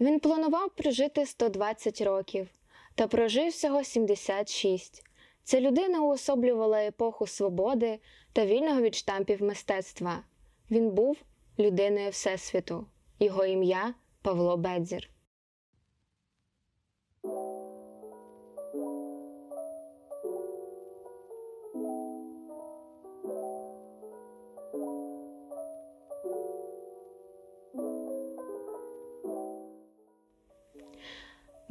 Він планував прожити 120 років та прожив всього 76. Ця людина уособлювала епоху свободи та вільного від штампів мистецтва. Він був людиною Всесвіту. Його ім'я Павло Бедзір.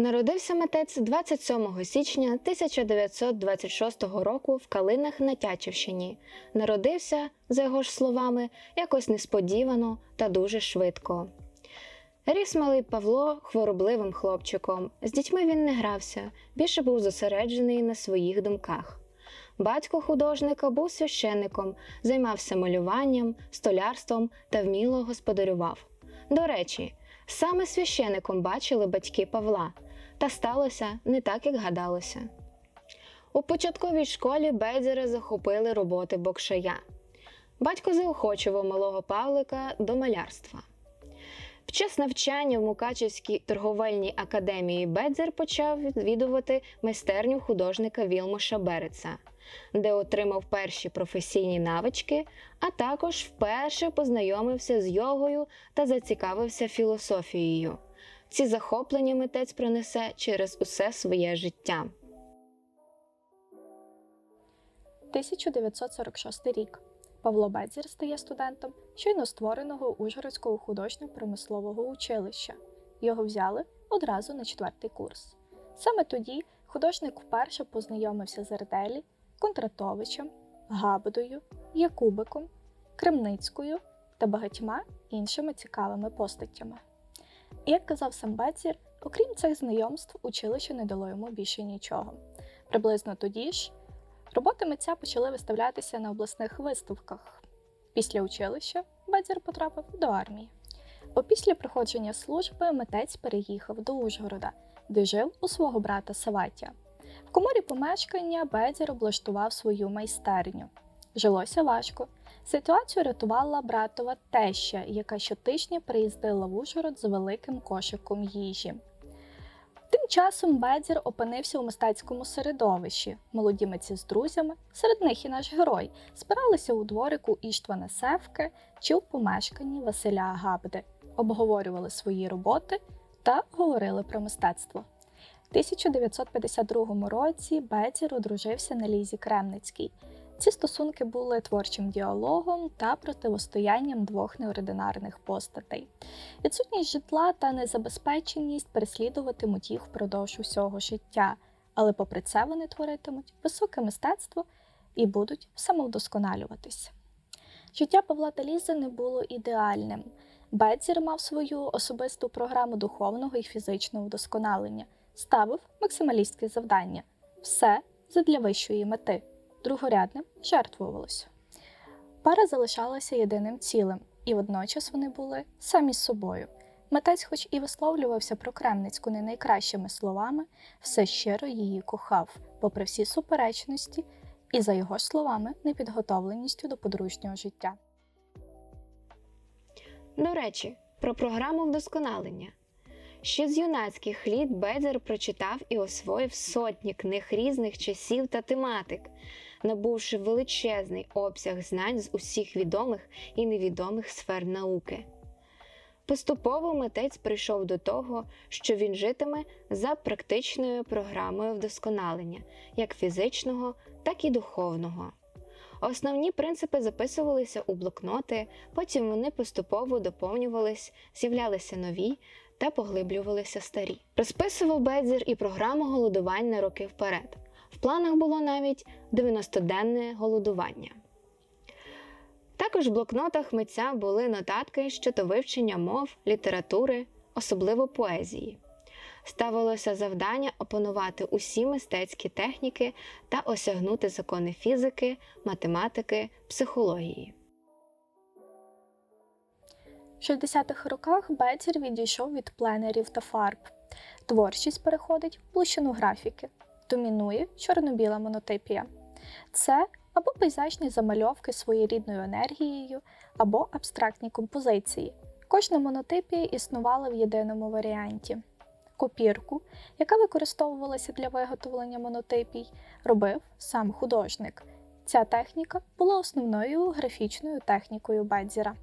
Народився митець 27 січня 1926 року в Калинах на Тячівщині. Народився, за його ж словами, якось несподівано та дуже швидко. Ріс малий Павло хворобливим хлопчиком. З дітьми він не грався, більше був зосереджений на своїх думках. Батько художника був священником, займався малюванням, столярством та вміло господарював. До речі, саме священником бачили батьки Павла, та сталося не так, як гадалося. У початковій школі Бедзера захопили роботи бокшая. Батько заохочував малого Павлика до малярства. В час навчання в Мукачевській торговельній академії Бедзер почав відвідувати майстерню художника Вілмоша Береца, де отримав перші професійні навички, а також вперше познайомився з йогою та зацікавився філософією. Ці захоплення митець пронесе через усе своє життя. 1946 рік. Павло Бедзір стає студентом щойно створеного Ужгородського художньо-промислового училища. Його взяли одразу на четвертий курс. Саме тоді художник вперше познайомився з Арделі, Кондратовичем, Габдою, Якубиком, Кремницькою та багатьма іншими цікавими постаттями. І як казав сам Бедзір, окрім цих знайомств, училище не дало йому більше нічого. Приблизно тоді ж Роботи митця почали виставлятися на обласних виставках. Після училища Бедзір потрапив до армії. Опісля проходження служби митець переїхав до Ужгорода, де жив у свого брата Саватія. В коморі помешкання Бедзір облаштував свою майстерню. Жилося важко. Ситуацію рятувала братова теща, яка щотижня приїздила в Ужгород з великим кошиком їжі. Тим часом Бедзір опинився у мистецькому середовищі. Молоді митці з друзями, серед них і наш герой, збиралися у дворику Іштвана Севки чи у помешканні Василя Габди, обговорювали свої роботи та говорили про мистецтво. У 1952 році Бедзір одружився на Лізі Кремницькій. Ці стосунки були творчим діалогом та противостоянням двох неординарних постатей. Відсутність житла та незабезпеченість переслідуватимуть їх впродовж усього життя, але попри це вони творитимуть високе мистецтво і будуть самовдосконалюватись. Життя Павла та Лізи не було ідеальним. Бедзір мав свою особисту програму духовного і фізичного вдосконалення, ставив максималістське завдання все задля вищої мети другорядним жертвувалося. Пара залишалася єдиним цілим, і водночас вони були самі з собою. Митець, хоч і висловлювався про Кремницьку не найкращими словами, все щиро її кохав, попри всі суперечності, і, за його словами, непідготовленістю до подружнього життя. До речі, про програму вдосконалення. Ще з юнацьких літ Бедзер прочитав і освоїв сотні книг різних часів та тематик, набувши величезний обсяг знань з усіх відомих і невідомих сфер науки. Поступово митець прийшов до того, що він житиме за практичною програмою вдосконалення, як фізичного, так і духовного. Основні принципи записувалися у блокноти, потім вони поступово доповнювались, з'являлися нові та поглиблювалися старі. Розписував Бедзір і програму голодувань на роки вперед. В планах було навіть 90-денне голодування. Також в блокнотах митця були нотатки щодо вивчення мов, літератури, особливо поезії. Ставилося завдання опанувати усі мистецькі техніки та осягнути закони фізики, математики, психології. В 60-х роках Бетзір відійшов від пленерів та фарб. Творчість переходить в площину графіки, домінує чорно-біла монотипія. Це або пейзажні замальовки своєрідною енергією, або абстрактні композиції. Кожна монотипія існувала в єдиному варіанті. Копірку, яка використовувалася для виготовлення монотипій, робив сам художник. Ця техніка була основною графічною технікою Бедзіра.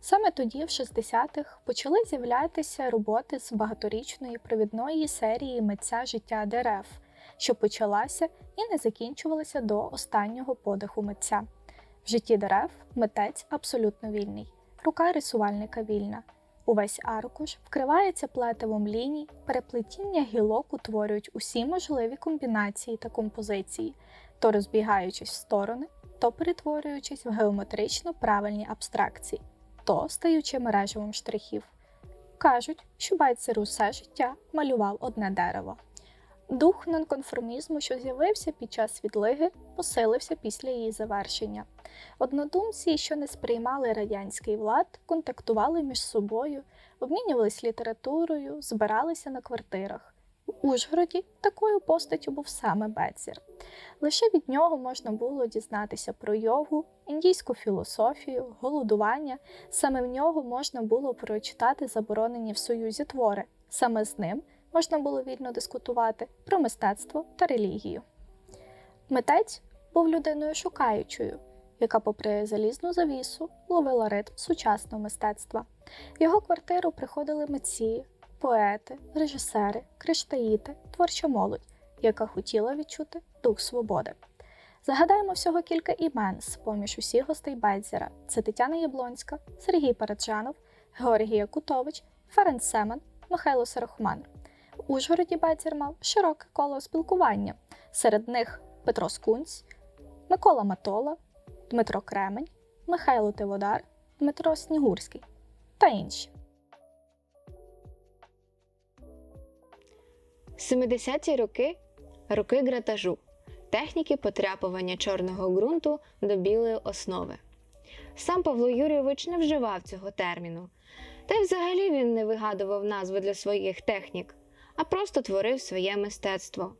Саме тоді, в 60-х, почали з'являтися роботи з багаторічної провідної серії митця життя дерев, що почалася і не закінчувалася до останнього подиху митця. В житті дерев митець абсолютно вільний, рука рисувальника вільна. Увесь аркуш вкривається плетивом ліній, переплетіння гілок утворюють усі можливі комбінації та композиції, то розбігаючись в сторони, то перетворюючись в геометрично правильні абстракції, то стаючи мережевим штрихів. Кажуть, що Байцер усе життя малював одне дерево. Дух нонконформізму, що з'явився під час відлиги, посилився після її завершення. Однодумці, що не сприймали радянський влад, контактували між собою, обмінювались літературою, збиралися на квартирах. У Ужгороді такою постаттю був саме Бецір. Лише від нього можна було дізнатися про йогу, індійську філософію, голодування. Саме в нього можна було прочитати заборонені в Союзі твори. Саме з ним можна було вільно дискутувати про мистецтво та релігію. Митець був людиною шукаючою, яка, попри залізну завісу, ловила ритм сучасного мистецтва. В його квартиру приходили митці, поети, режисери, криштаїти, творча молодь, яка хотіла відчути дух свободи. Загадаємо всього кілька імен з поміж усіх гостей Бедзера. Це Тетяна Яблонська, Сергій Параджанов, Георгій Якутович, Ференц Семен, Михайло Сарахман. Ужгороді Бедзер мав широке коло спілкування. Серед них Петро Скунць, Микола Матола, Дмитро Кремень, Михайло Тиводар, Дмитро Снігурський та інші. 70-ті роки роки гратажу, техніки потряпування чорного ґрунту до білої основи. Сам Павло Юрійович не вживав цього терміну, та й взагалі він не вигадував назви для своїх технік, а просто творив своє мистецтво.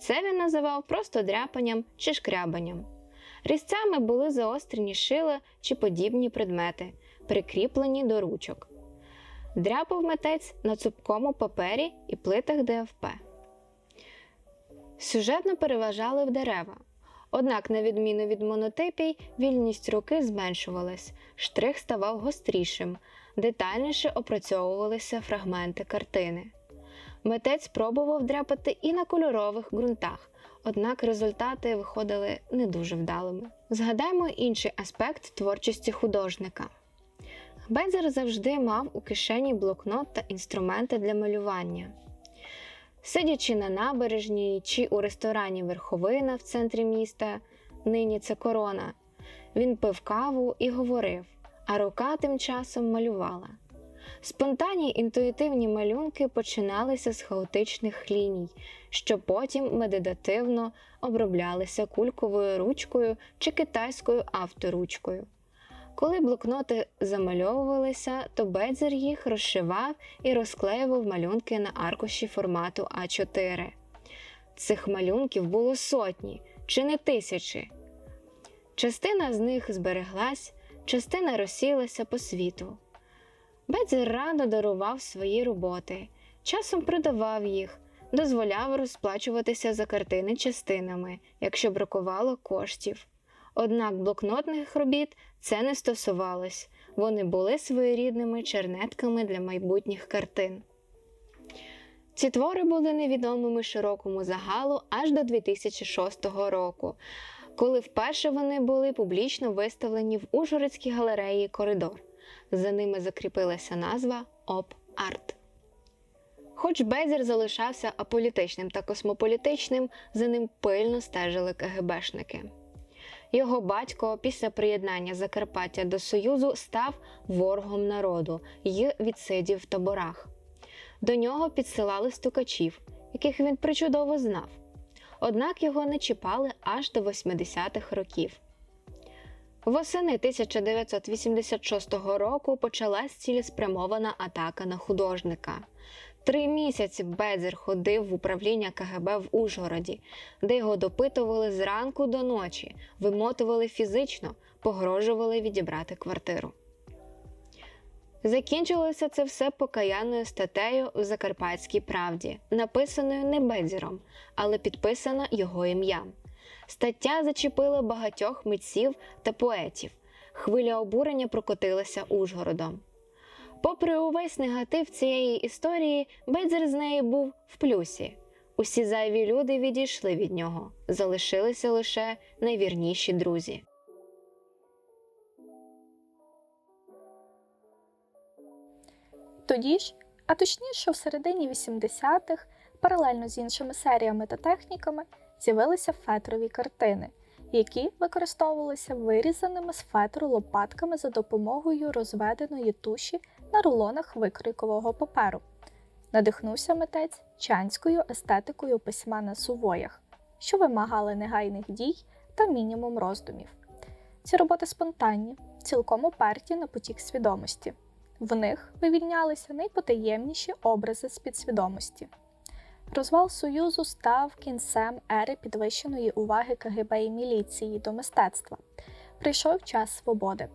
Це він називав просто дряпанням чи шкрябанням. Різцями були заострені шила чи подібні предмети, прикріплені до ручок. Дряпав митець на цупкому папері і плитах ДФП. Сюжетно переважали в дерева. Однак, на відміну від монотипій, вільність руки зменшувалась, штрих ставав гострішим, детальніше опрацьовувалися фрагменти картини. Митець пробував дряпати і на кольорових ґрунтах, однак результати виходили не дуже вдалими. Згадаймо інший аспект творчості художника. Бедзер завжди мав у кишені блокнот та інструменти для малювання. Сидячи на набережній чи у ресторані Верховина в центрі міста, нині це корона, він пив каву і говорив, а рука тим часом малювала. Спонтанні інтуїтивні малюнки починалися з хаотичних ліній, що потім медитативно оброблялися кульковою ручкою чи китайською авторучкою. Коли блокноти замальовувалися, то Бедзер їх розшивав і розклеював малюнки на аркуші формату А4. Цих малюнків було сотні чи не тисячі. Частина з них збереглась, частина розсілася по світу. Бедзер радо дарував свої роботи, часом продавав їх, дозволяв розплачуватися за картини частинами, якщо бракувало коштів. Однак блокнотних робіт це не стосувалось, вони були своєрідними чернетками для майбутніх картин. Ці твори були невідомими широкому загалу аж до 2006 року, коли вперше вони були публічно виставлені в Ужгородській галереї Коридор. За ними закріпилася назва Оп-Арт. Хоч Безір залишався аполітичним та космополітичним, за ним пильно стежили КГБшники. Його батько після приєднання Закарпаття до Союзу став ворогом народу й відсидів в таборах. До нього підсилали стукачів, яких він причудово знав. Однак його не чіпали аж до 80-х років. Восени 1986 року почалась цілеспрямована атака на художника. Три місяці Бедзер ходив в управління КГБ в Ужгороді, де його допитували зранку до ночі, вимотували фізично, погрожували відібрати квартиру. Закінчилося це все покаянною статтею в Закарпатській правді, написаною не Бедзіром, але підписана його ім'ям. Стаття зачепила багатьох митців та поетів. Хвиля обурення прокотилася Ужгородом. Попри увесь негатив цієї історії, Бедзір з неї був в плюсі. Усі зайві люди відійшли від нього, залишилися лише найвірніші друзі. Тоді ж, а точніше в середині 80-х, паралельно з іншими серіями та техніками, з'явилися фетрові картини, які використовувалися вирізаними з фетру лопатками за допомогою розведеної туші на рулонах викройкового паперу. Надихнувся митець чанською естетикою письма на сувоях, що вимагали негайних дій та мінімум роздумів. Ці роботи спонтанні, цілком уперті на потік свідомості. В них вивільнялися найпотаємніші образи з підсвідомості. Розвал Союзу став кінцем ери підвищеної уваги КГБ і міліції до мистецтва. Прийшов час свободи.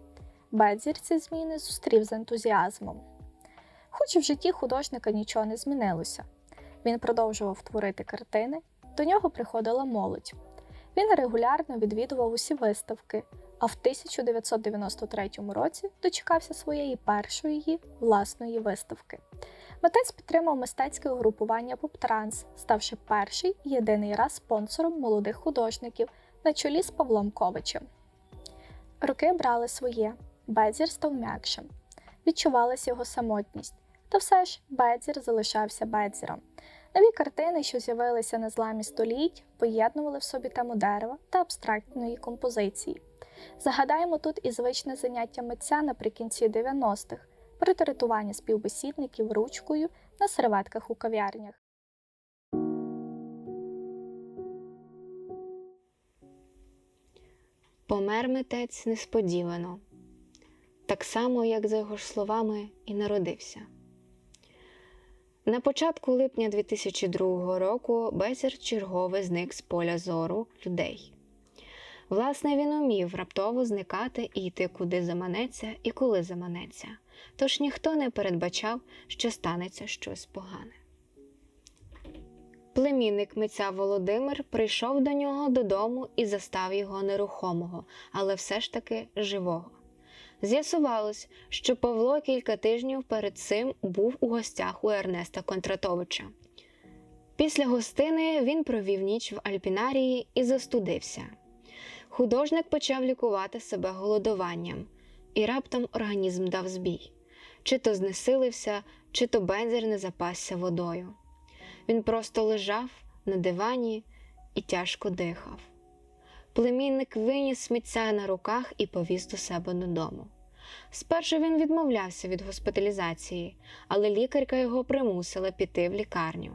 Бедзір ці зміни зустрів з ентузіазмом. Хоч в житті художника нічого не змінилося. Він продовжував творити картини, до нього приходила молодь. Він регулярно відвідував усі виставки, а в 1993 році дочекався своєї першої власної виставки. Митець підтримав мистецьке угрупування Поптранс, ставши перший і єдиний раз спонсором молодих художників на чолі з Павлом Ковичем. Роки брали своє, Бедзір став м'якшим. Відчувалася його самотність, та все ж Бедзір залишався Бедзіром. Нові картини, що з'явилися на зламі століть, поєднували в собі тему дерева та абстрактної композиції. Загадаємо тут і звичне заняття митця наприкінці 90-х портретування співбесідників ручкою на серветках у кав'ярнях. Помер митець несподівано, так само, як за його ж словами, і народився. На початку липня 2002 року Безір черговий зник з поля зору людей. Власне, він умів раптово зникати і йти куди заманеться і коли заманеться, тож ніхто не передбачав, що станеться щось погане. Племінник митця Володимир прийшов до нього додому і застав його нерухомого, але все ж таки живого. З'ясувалось, що Павло кілька тижнів перед цим був у гостях у Ернеста Контратовича. Після гостини він провів ніч в Альпінарії і застудився. Художник почав лікувати себе голодуванням, і раптом організм дав збій. Чи то знесилився, чи то бензер не запасся водою. Він просто лежав на дивані і тяжко дихав. Племінник виніс сміття на руках і повіз до себе додому. Спершу він відмовлявся від госпіталізації, але лікарка його примусила піти в лікарню.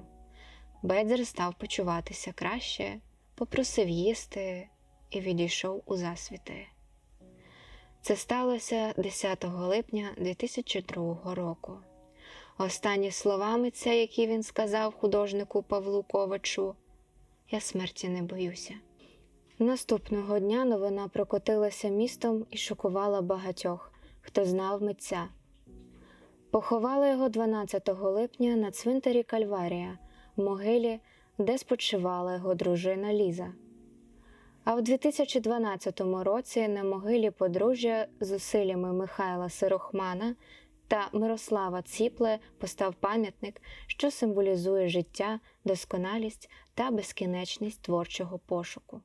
Бедзер став почуватися краще, попросив їсти і відійшов у засвіти. Це сталося 10 липня 2002 року. Останні слова митця, які він сказав художнику Павлу Ковачу, я смерті не боюся. Наступного дня новина прокотилася містом і шокувала багатьох, хто знав митця. Поховали його 12 липня на цвинтарі Кальварія, в могилі, де спочивала його дружина Ліза. А в 2012 році на могилі подружжя зусиллями Михайла Сирохмана та Мирослава Ціпле постав пам'ятник, що символізує життя, досконалість та безкінечність творчого пошуку.